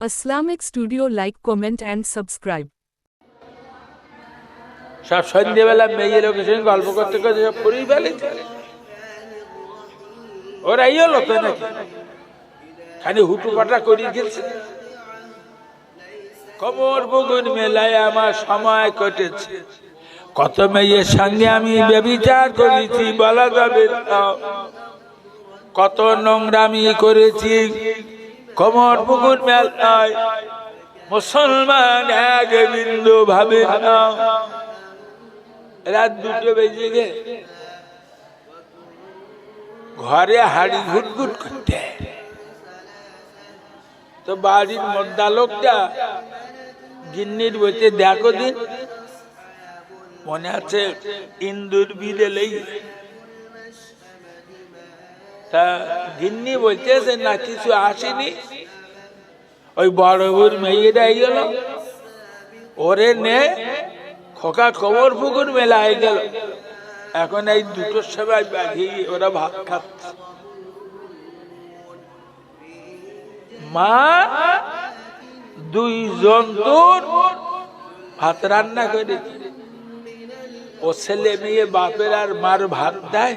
Islamic Studio like, comment and subscribe. সব সন্ধ্যেবেলা মেয়ে লোকের সঙ্গে গল্প করতে করতে সব করেই ফেলেছে ওরা এই হলো তো নাকি? খালি হুটু পাটা করিয়ে গেছে কমর বগুন মেলায় আমার সময় কেটেছে। কত মেয়ের সঙ্গে আমি ব্যবিচার করেছি বলা যাবে কত নোংরামি করেছি কমর বগুন মেলায় মুসলমান এক বিন্দু ভাবে না। রাত দুটো বেজে গে ঘরে হাড়ি ঘুটঘুট করতে। তো বাড়ির মদ্দা লোকটা গিন্নির বইতে দেখো দিন। মনে আছে ইন্দুর বিদেলেই তা গিন্নি বলতেছে না, কিছু আসেনি। ওই বড় বউর মেয়েটা গেল ওরে নে, খোকা কবর পুকুর হয়ে গেল। এখন এই দুটোর সবাই বাঁধিয়ে ওরা ভাত খাচ্ছে। মা, দুই জন্তুর ভাত রান্না করে ও ছেলে মেয়ে বাপের আর মার ভাত দেয়।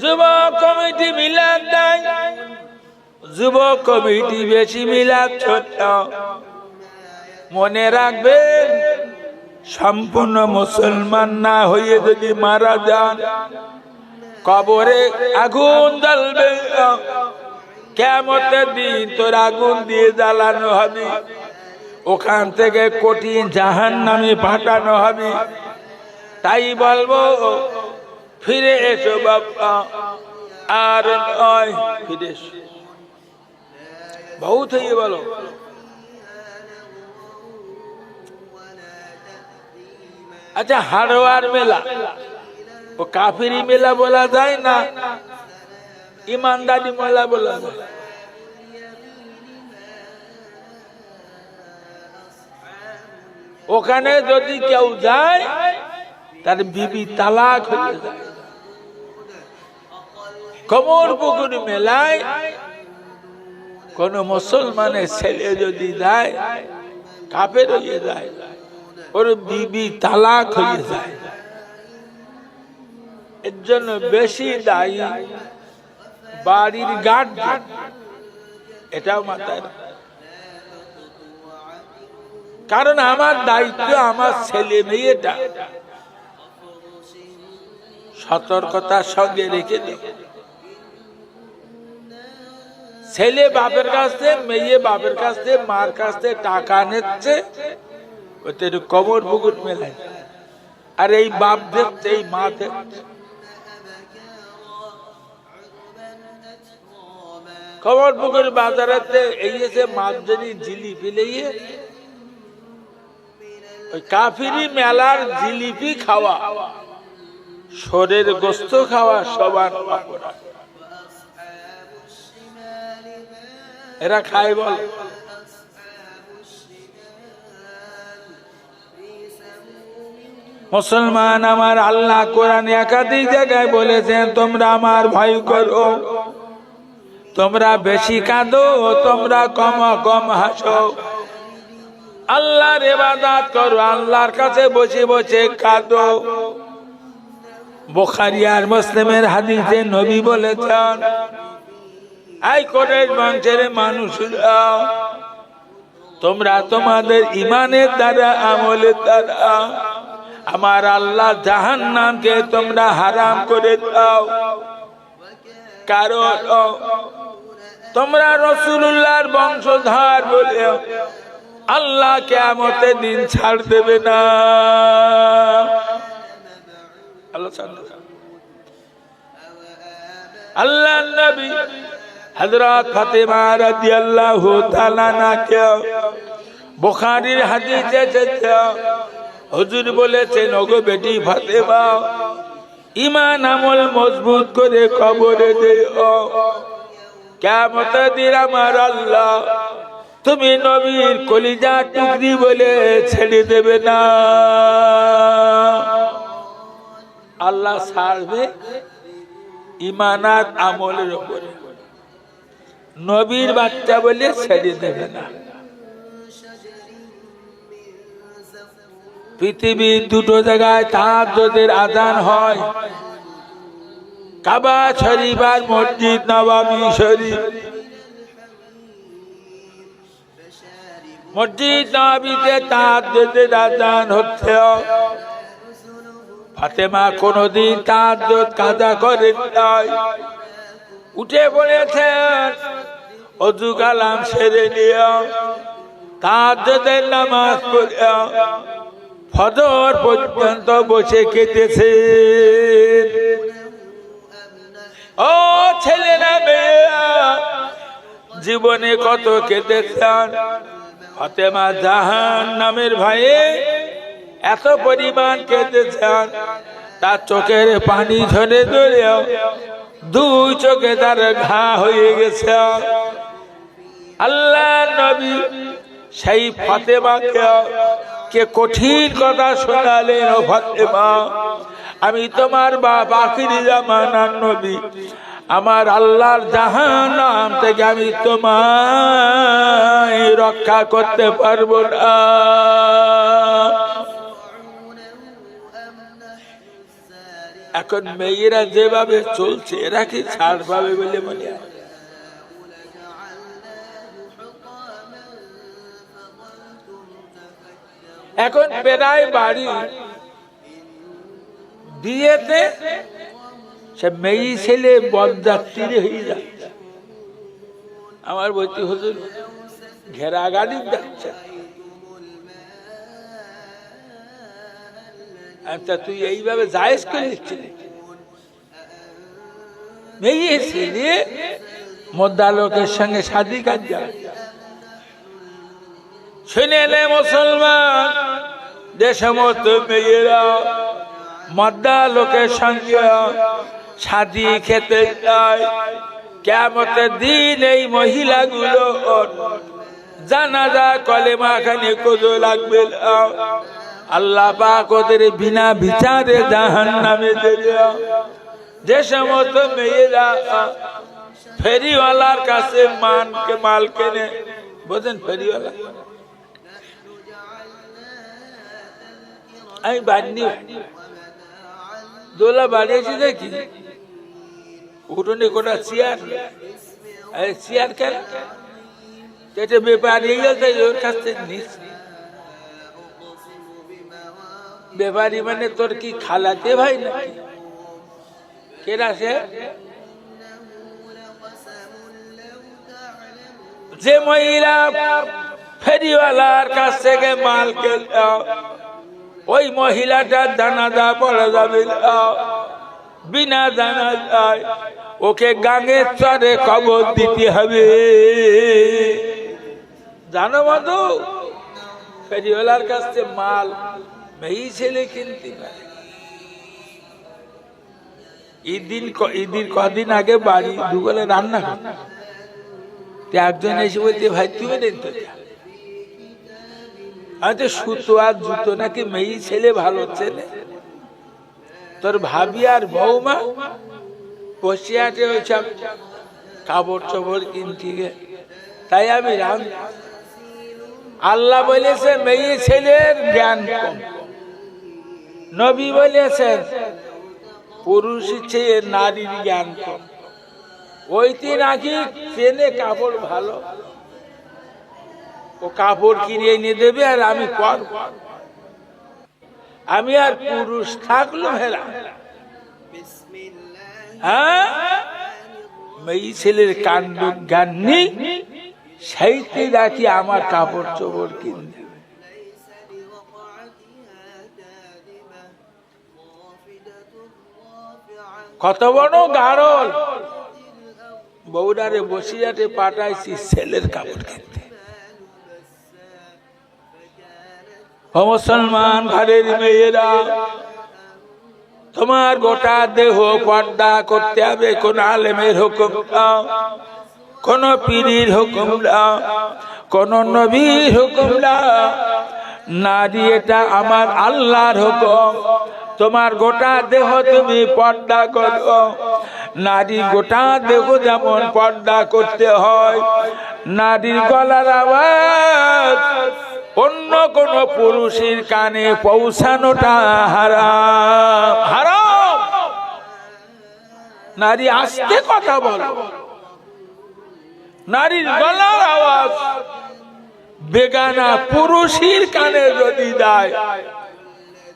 যুব কমিটি মিলাদ দেয়। যুব কমিটি বেশি মিলাদ ছোট মনে রাখবেন, সম্পূর্ণ মুসলমান না হয়ে যদি মারা যান, কবরে আগুন জ্বলবে। কেমতের দিন তোর আগুন দিয়ে জ্বালানো হবে। ওখান থেকে কঠিন জাহান নামে পাঠানো হবে। তাই বলব ফিরে এসো বাবা আর নয়, ফিরে এসো। বহুত হয়ে বলো। আচ্ছা হাড়োয়ার মেলা। ও কাফিরি মেলা বলা যায় না? ইমানদারি মেলা বলা যায়। ওখানে যদি কেউ যায়, তার বিবি তালাক হয়ে যায় কমর পুকুর মেলায়, কোন মুসলমানের ছেলে যদি যায় কাপের হয়ে যায়, ওর বিবি তালাক হয়ে যায়। এর জন্য বেশি দায়ী বাড়ির গার্ড এটাও মাথায় কারণ আমার দায়িত্ব আমার ছেলে মেয়েটা। সতর্কতার সঙ্গে রেখে দেব। ছেলে বাপের কাছ থেকে মেয়ে বাপের কাছ থেকে মার কাছ থেকে টাকা নিচ্ছে কবর পুকুর মেলায়। আর এই বাপ দেখছে, এই মা দেখছে। কবর পুকুর বাজারেতে এসে যদি জিলিপি লইয়ে ওই কাফিরি মেলার জিলিপি খাওয়া, শরীর গোস্ত খাওয়া সবার অপরাধ এরা খায় বল। মুসলমান আমার আল্লাহ কোরআন একাধিক জায়গায় বলেছেন, তোমরা আমার ভয় করো। তোমরা বেশি কাঁদো, তোমরা কম কম হাসো। আল্লাহর ইবাদত করো, আল্লাহর কাছে বসে বসে কাঁদো। বোখারি আর মুসলিমের হাদিসে নবী বলেছেন আই কোরের বংশের মানুষরা তোমরা তোমাদের ইমানের দ্বারা, আমলের দ্বারা, আমার আল্লাহ জাহান নামকে তোমরা হারাম করে দাও। কারণ তোমরা রসুল্লাহর বংশধর বলে আল্লাহ কেমতের দিন ছাড় দেবে না। আল্লাহ আল্লাহ নবী হযরত ফাতেমা রাদিয়াল্লাহু তাআলা নাকে বুখারীর হাদিসে এসেছে, হুজুর বলেছেন, ওগো বেটি ফাতেমা ইমান আমল মজবুত করে কবরে দিও। কেমতের দিন আমার আল্লাহ তুমি নবীর কলিজা টুকরি বলে ছেড়ে দেবে না। আল্লাহ ছাড়বে ইমানাত আমলের উপরে। নবীর বাচ্চা বলে ছেড়ে দেবে না। পৃথিবীর দুটো জায়গায় তার যদি আদান হয়, কাবা শরীফ মসজিদ নবাবী শরীফ। মসজিদ নবাবিতে তার যদি আদান হচ্ছে, ফাতেমা কোনদিন তার কাদা করেন নাই। উঠে পড়েছেন অজু কালাম সেরে নিয়ে তার নামাজ পড়িয়া ফজর পর্যন্ত বসে কেটেছে ও ছেলেরা মেয়েরা, জীবনে কত কেটেছেন ফতেমা জাহান নামের ভাইয়ে এত পরিমাণ কেটেছেন তার চোখের পানি ঝরে ধরেও দুই চোখে তার ঘা হয়ে গেছে। আল্লাহ নবী সেই ফাতেমাকে কে কঠিন কথা শোনালেন, ও ফাতেমা, আমি তোমার বাপ আখিরি জামানার নবী। আমার আল্লাহর জাহান্নাম থেকে আমি তোমায় রক্ষা করতে পারব না। এখন মেয়েরা যেভাবে চলছে, এরা কি ছাড় পাবে বলে মনে হয়? এখন প্রায় বাড়ি বিয়েতে সে মেয়ে ছেলে বরযাত্রী হয়ে যাচ্ছে। আমার বলতে হুজুর ঘেরা গাড়ি যাচ্ছে। আচ্ছা তুই এইভাবে জায়েজ করে দিচ্ছিলি? মেয়ে ছেলে, মোদ্দা লোকের সঙ্গে শাদি কাজ শুনে মুসলমান যে সমস্ত মদ্দা লোকের সঙ্গে শাদি খেতে যায়। কেমতের দিন এই মহিলাগুলো জানাজা কলেমা খানি কোজো লাগবে না। আল্লাহ পাক ওদের বিনা বিচারে জাহান নামে যে সমস্ত মেয়েরা ফেরিওয়ালার কাছে মানকে মাল কেনে বোঝেন ফেরিওয়ালা? আমি বাড়ি দোলা বাড়িয়েছি দেখি। উঠোনে কোটা চেয়ার। চেয়ার কেন? এটা ব্যাপারী গেছে ওর কাছ থেকে নিস। ব্যাপারী মানে তোর কি খালাতে ভাই নাকি? কেরা সে যে মহিলা ফেরিওয়ালার কাছ থেকে মাল কে ওই মহিলাটার জানাজা পড়া যাবে। বিনা জানাজায় ওকে গাঙের চরে কবর দিতে হবে। জানো মধু, ফেরিওয়ালার কাছ থেকে মাল ছেলে কিনতে পারে। ঈদিন কদিন আগে বাড়ি দুবেলা রান্না করতে একজন এসে বলতে ভাই তুমি যা। সুতো আর জুতো নাকি মেয়ে ছেলে ভালো ছেলে তোর ভাবি আর বৌমা বসে আছে ওইসব কাপড় চোপড় কিনতে গে তাই আমি রাম আল্লাহ বলেছে, মেয়ে ছেলের জ্ঞান কম। নবী বলেছেন, পুরুষ চেয়ে নারীর জ্ঞান কম। ওইটি নাকি কাপড় ভালো? ও কাপড় কিনে এনে দেবে আর আমি করব। আমি আর পুরুষ থাকল হেরা হ্যাঁ? মেয়ে ছেলের কাণ্ড জ্ঞান নেই, সেইতে নাকি আমার কাপড় চোপড় কিনে কত বড় গারল? বৌডারে বসিয়াতে পাঠাইছি ছেলের কাপড় কিনতে। মুসলমান ঘরের মেয়েরা, তোমার গোটা দেহ পর্দা করতে হবে, কোন আলেমের হুকুম দাও, কোন পীরির হুকুম দাও, কোন নবীর হুকুম দাও। নারী এটা আমার আল্লাহর হুকুম। তোমার গোটা দেহ তুমি পর্দা করো। নারী গোটা দেহ যেমন পর্দা করতে হয়, নারীর গলার আওয়াজ অন্য কোন পুরুষের কানে পৌঁছানোটা হারাম। হারাম! নারী আস্তে কথা বলো। নারীর গলার আওয়াজ বেগানা পুরুষের কানে যদি দেয়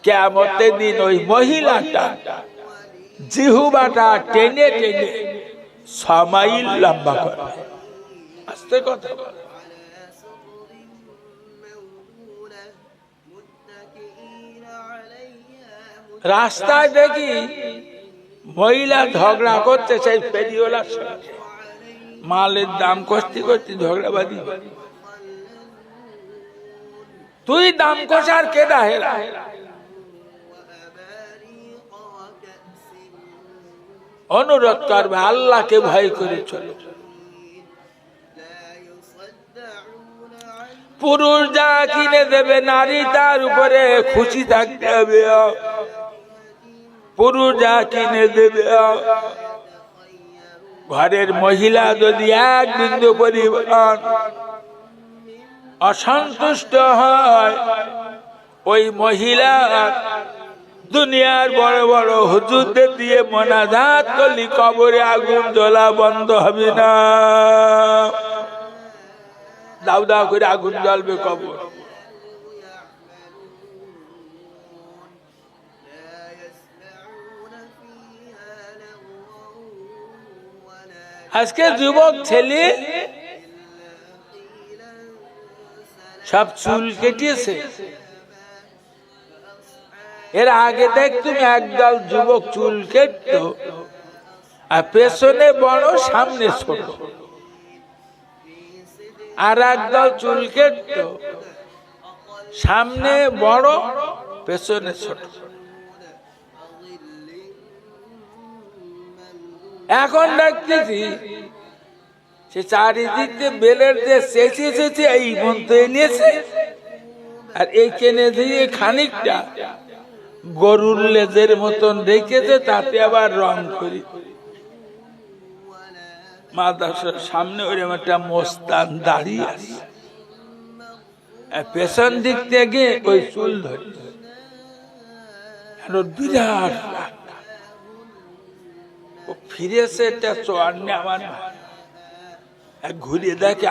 কেমতের দিন ওই মহিলাটা জিহুবাটা টেনে টেনে সমাইল লম্বা করে। আস্তে কথা বলো। রাস্তায় দেখি মহিলা ঝগড়া করতে সেই ফেরিওলার সঙ্গে। মালের দাম কষতে করতে ঝগড়াবাদি তুই দাম কষার কেডা হেরা? অনুরোধ করবে, আল্লাহকে ভয় করে চলো। পুরুষ যা কিনে দেবে, নারী তার উপরে খুশি থাকতে হবে। পুরুষ যা কিনে দেবে। ঘরের মহিলা যদি এক বিন্দু পরিমাণ অসন্তুষ্ট হয়, ওই মহিলা দুনিয়ার বড় বড় হুজুরদের দিয়ে মনাজাত করলি, কবরে আগুন জ্বলা বন্ধ হবে না। দাও দাও করে আগুন জ্বলবে কবর। আজকে যুবক ছেলে সব চুল কেটেছে। এর আগে দেখ তুমি একদল যুবক চুল কেটত আর পেছনে বড়, সামনে ছোট। আর একদল চুল কেটত সামনে বড়, পেছনে ছোট। এখন দেখতেছি সে চারিদিক বেলের যে চেঁচে চেঁচে এই মন্ত্র এনেছে, আর এই কেনে দিয়ে খানিকটা গরুর লেজের মতন রেখেছে তাতে আবার রং করি। মাদ্রাসার সামনে ওরকম একটা মোস্তান দাঁড়িয়ে আছে। পেছন দিক থেকে ওই চুল ধরে আর বিরাট ও ফিরেছে একটা দেখে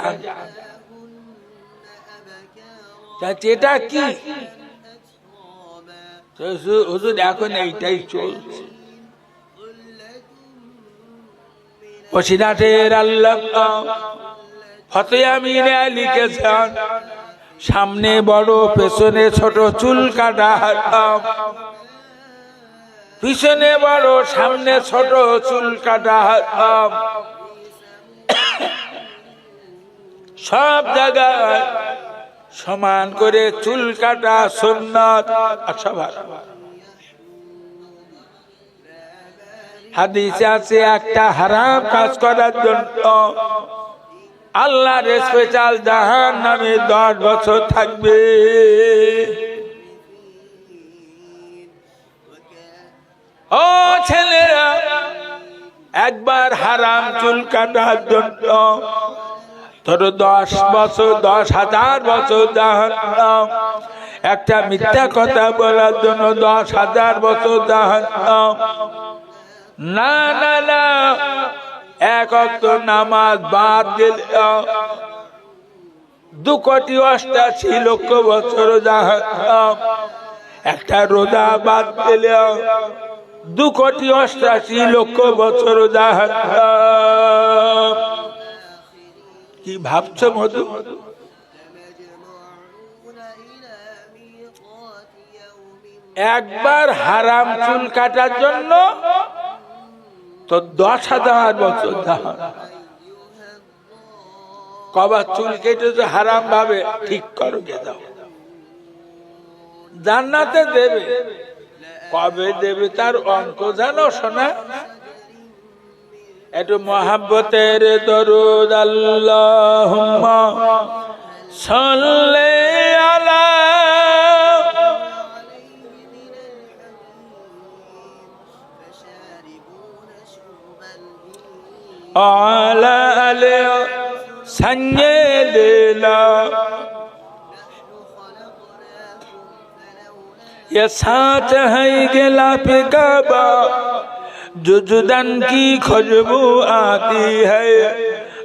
এটা কি? হুজুর- এখন এইটাই চলছে পশিদাটের আল্লাহ ফতেয়ামিনে লিখেছেন সামনে বড় পেছনে ছোট চুল কাটা পিছনে বড় সামনে ছোট চুল কাটা সব জায়গায় সমান করে চুল কাটা সুন্নত। আচ্ছা হাদিসে আছে, একটা হারাম কাজ করার জন্য আল্লাহর স্পেশাল জাহান নামে দশ বছর থাকবে। ও ছেলেরা, একবার হারাম চুল কাটার জন্য তোর দশ বছর, দশ হাজার বছর জাহান্নাম একটা মিথ্যা কথা বলার জন্য দশ হাজার বছর জাহান্নাম না না না। এক অক্ত নামাজ বাদ দিল দু কোটি অষ্টাশি লক্ষ বছর জাহান্নাম একটা রোজা বাদ দিল দু কোটি অষ্টাশি লক্ষ বছর জাহান্নাম কি ভাবছ, মধু? একবার হারাম চুল কাটার জন্য তো দশ হাজার বছর জাহান কবার চুল কেটেছে হারাম ভাবে ঠিক করো, গে দাও। জান্নাতে দেবে। কবে দেবে তার অঙ্ক জানো শোনা একটু মহাব্বতের দরুদ আল্লাহ সল্লে সঞ্জে দিল সাথ হই গেলা পিকাবা काबा जुजदन की खुशबू आती है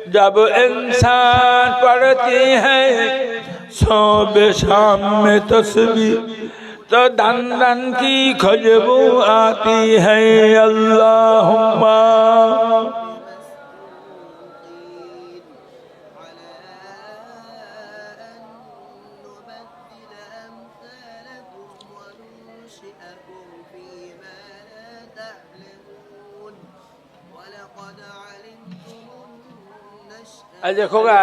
जब इंसान पढ़ती है सुबह शाम में तस्वीर तो दन दन की खुशबू आती है अल्लाहुम्मा আর খোগা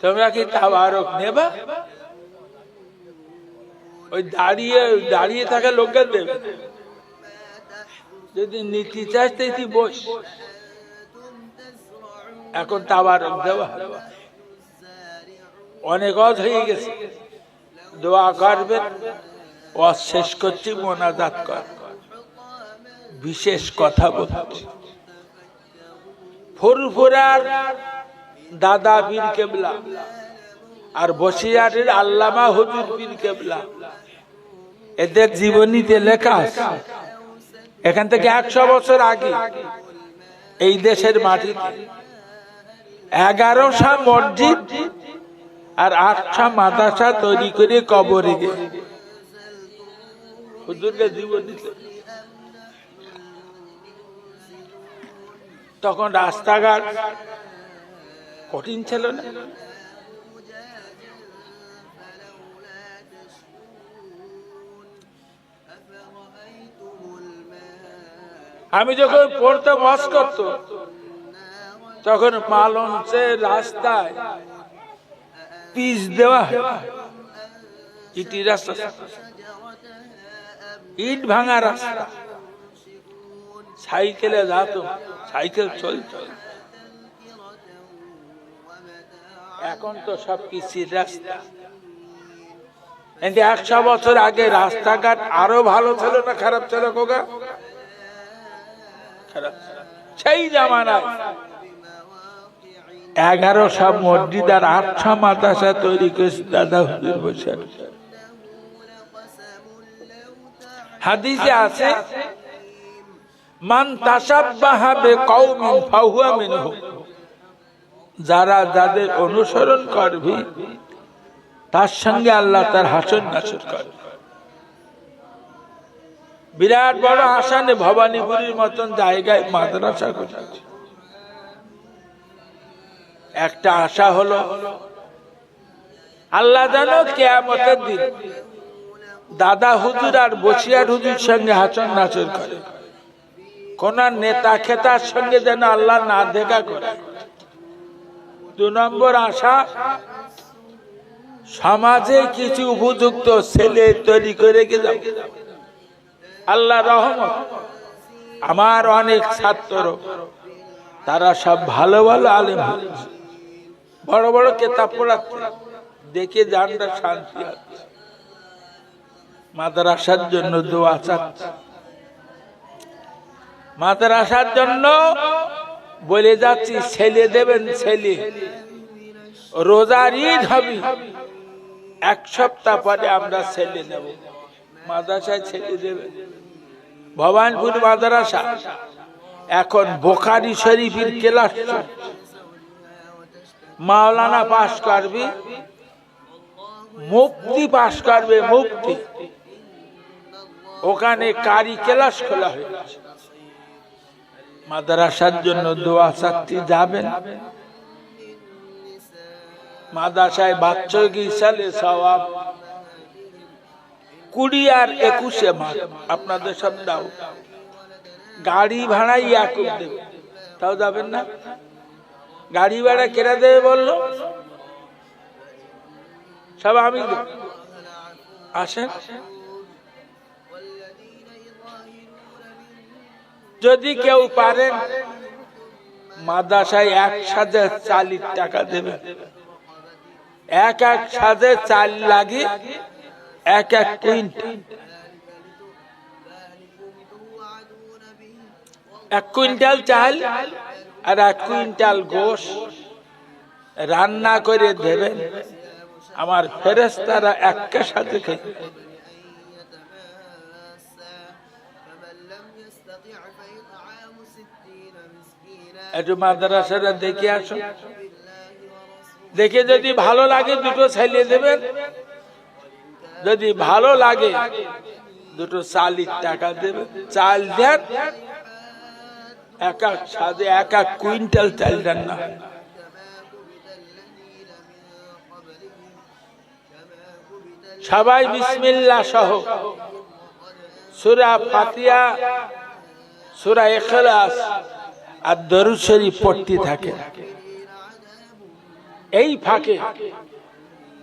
তোমরা কি তাবারক নেবা? ওই দাঁড়িয়ে দাঁড়িয়ে থাকা লোককে দেবে। যদি নীতি চাস, তুই বস। এখন তাবার দেওয়া অনেক অধ হয়ে গেছে। দোয়া করবেন অজ শেষ করছি, মোনাজাত কর। বিশেষ কথা বলছি। ফুরফুরার দাদা পীর কেবলা আর বসিয়ারের আল্লামা হুজুর পীর কেবলা। এদের জীবনীতে লেখা এখান থেকে একশো বছর আগে এই দেশের মাটিতে এগারোশা মসজিদ আর আটটা মাদ্রাসা তৈরি করে কবরে তখন রাস্তাঘাট কঠিন ছিল না? আমি যখন পড়তে বাস করতো, তখন মালঞ্চে রাস্তায় পিচ দেওয়া। ইটি রাস্তা। ইট ভাঙা রাস্তা। সাইকেলে যেত, সাইকেল চলত। এখন তো সব কিছু রাস্তা। একশো বছর আগে রাস্তাঘাট আরও ভালো ছিল না খারাপ ছিল কোকা সেই জামানায় এগারো সব মসজিদ আর আটশো মাদ্রাসা তৈরি করেছে দাদা হুজুর বসে। হাদিসে আছে, মান তাসাব্বাহা বিকৌমিন ফাহুয়া মিনহুম যারা যাদের অনুসরণ করবি, তার সঙ্গে আল্লাহ তার হাসন নাসর করবে। বিরাট বড় আসানে ভবানীপুরীর মতন জায়গায় মাদ্রাসা করেছে। একটা আশা হলো, আল্লাহ জানো কেয়ামতের দিন দাদা হুজুর আর বসিয়ার হুজুর সঙ্গে হাসন নাচর করে। কোন নেতা খেতার সঙ্গে যেন আল্লাহ না দেখা করে। দু নম্বর আশা, সমাজে কিছু উপযুক্ত ছেলে তৈরি করে গেলাম আল্লাহ রহমত। আমার অনেক ছাত্র, তারা সব ভালো ভালো আলেম। বড় বড় কেতাব পড়াচ্ছে। দেখে জানটা শান্তি হচ্ছে মাদ্রাসার জন্য দোয়া চাচ্ছে। মাদ্রাসার জন্য বলে যাচ্ছি, ছেলে দেবেন ছেলে। রোজার ঈদ হবে। এক সপ্তাহ পরে আমরা ছেলে নেব। মাদ্রাসায় ছেলে দেবেন ভবানপুর মাদ্রাসা। এখন বোখারি শরীফের ক্লাস। মাওলানা পাশ করবি। মুক্তি পাশ করবে মুক্তি ওখানে কারি ক্লাস খোলা হয়েছে মাদ্রাসার জন্য দোয়া চাকরি যাবেন? মাদ্রাসায় বাচ্চা সালে সবাব কুড়ি আর একুশে মাস আপনাদের সব দাও। গাড়ি ভাড়াই একুব দেবে। তাও যাবেন না? গাড়ি ভাড়া কেটে দেবে বলল? সব আমি আসেন। যদি কেউ পারেন মাদাসায় এক সাজে চালির টাকা দেবে। এক এক সাজে চাল লাগি, এক এক কুইন্টাল। এক কুইন্টাল চাল আর এক কুইন্টাল গোশ রান্না করে দেবেন। আমার ফেরেস্তারা এক সাথে খেয়ে একটু মাদ্রাসাটা দেখে আসো। দেখে যদি ভালো লাগে দুটো ছাইলে দেবেন। যদি ভালো লাগে দুটো চালির টাকা দেবেন। চাল দেন। এক এক সাদে এক এক কুইন্টাল চাল দেন না। সবাই বিসমিল্লা সহ। সুরা ফাতিয়া সুরা এখলাস আর দরুদ শরীফ পড়তে থাকে। এই ফাঁকে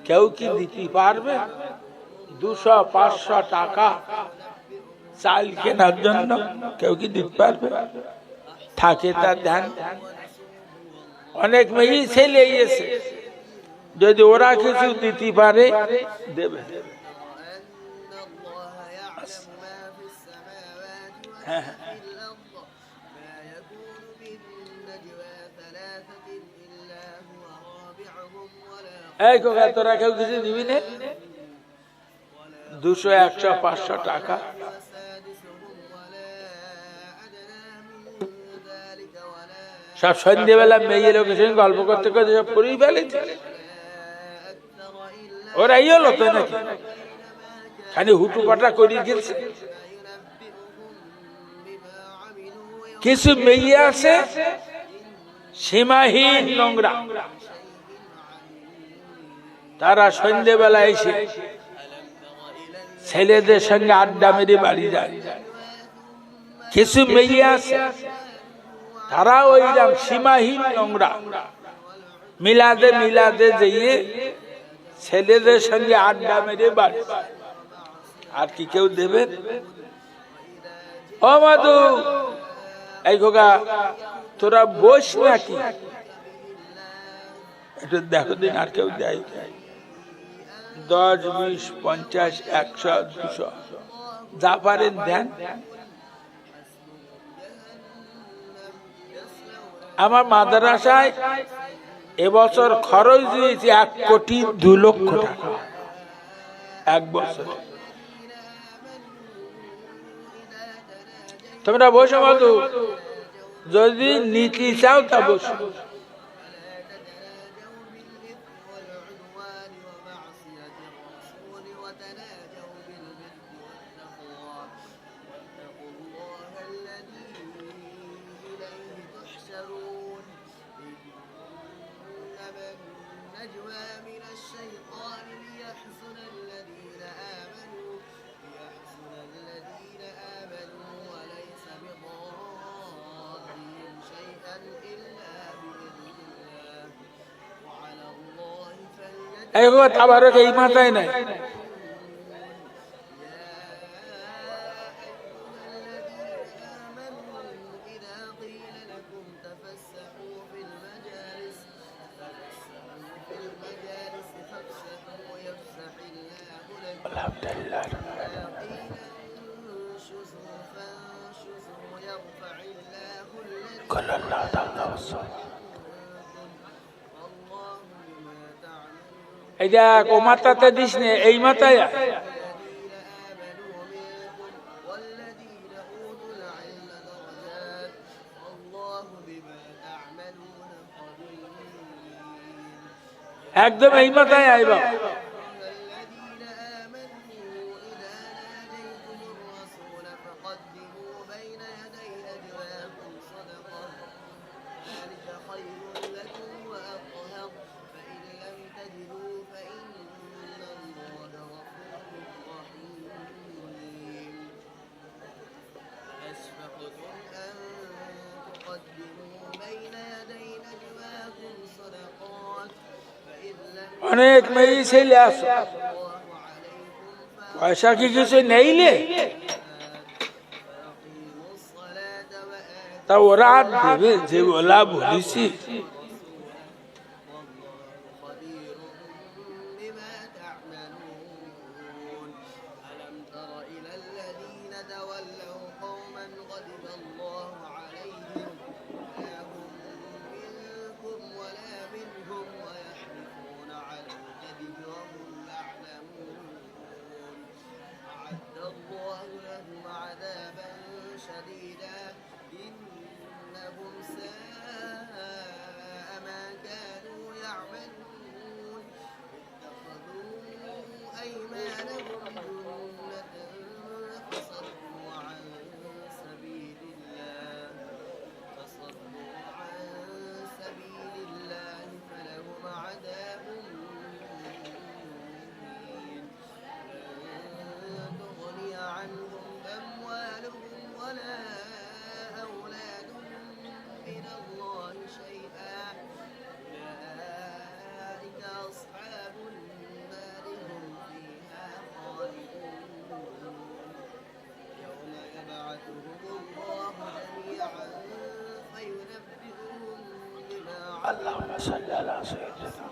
কেউ কি দিতে পারবে? দুশো, পাঁচশো টাকা চাল কেনার জন্য কেউ কি দিতে পারবে? থাকে তার ধ্যান। অনেক মেয়ে ছেলে এসে যদি ওরা কিছু দিতে পারে, দেবে। أن সব সন্ধ্যেবেলা মেয়ে লোকের সঙ্গে গল্প করতে করতে সব করেই ফেলেছে। ওরা ইয়ে লোক নাকি? খালি হুটু পাটা করিয়ে গেছে। কিছু মেয়ে আছে, সীমাহীন নোংরা। তারা সন্ধ্যেবেলা এসে ছেলেদের সঙ্গে আড্ডা মেরে বাড়ি যায়। কিছু মেয়ে আছে তারা ওইরকম সীমাহীন নোংরা। মিলাদে মিলাদে যেয়ে ছেলেদের সঙ্গে আড্ডা মেরে বাড়ি আর কি কেউ দেবে? ও মাধু, এই খোকা, তোরা বস নাকি? একটু দেখো দিন, আর কেউ দেয়? দশ, বিশ, পঞ্চাশ, একশো, দুশো। যা পারেন দেন। আমার মাদ্রাসায় এবছর খরচ দিয়েছি এক কোটি দু লক্ষ টাকা। এক বছর। তোমরা বসো মধু যদি নীতি চাও তা বসো। এগুলো তাবারক এই মাথায় নাই। এই দেখ ও মাথাতে দিস নে এই মাথায় একদম এই মাথায় আইবা ছেলে আছো পয়সা কি কিছু নেইলে তা ওরা আর দেবে যে ওলা বলেছি ألم تر إلى الذين تولوا قوما غضب الله اللهم صل على سيدنا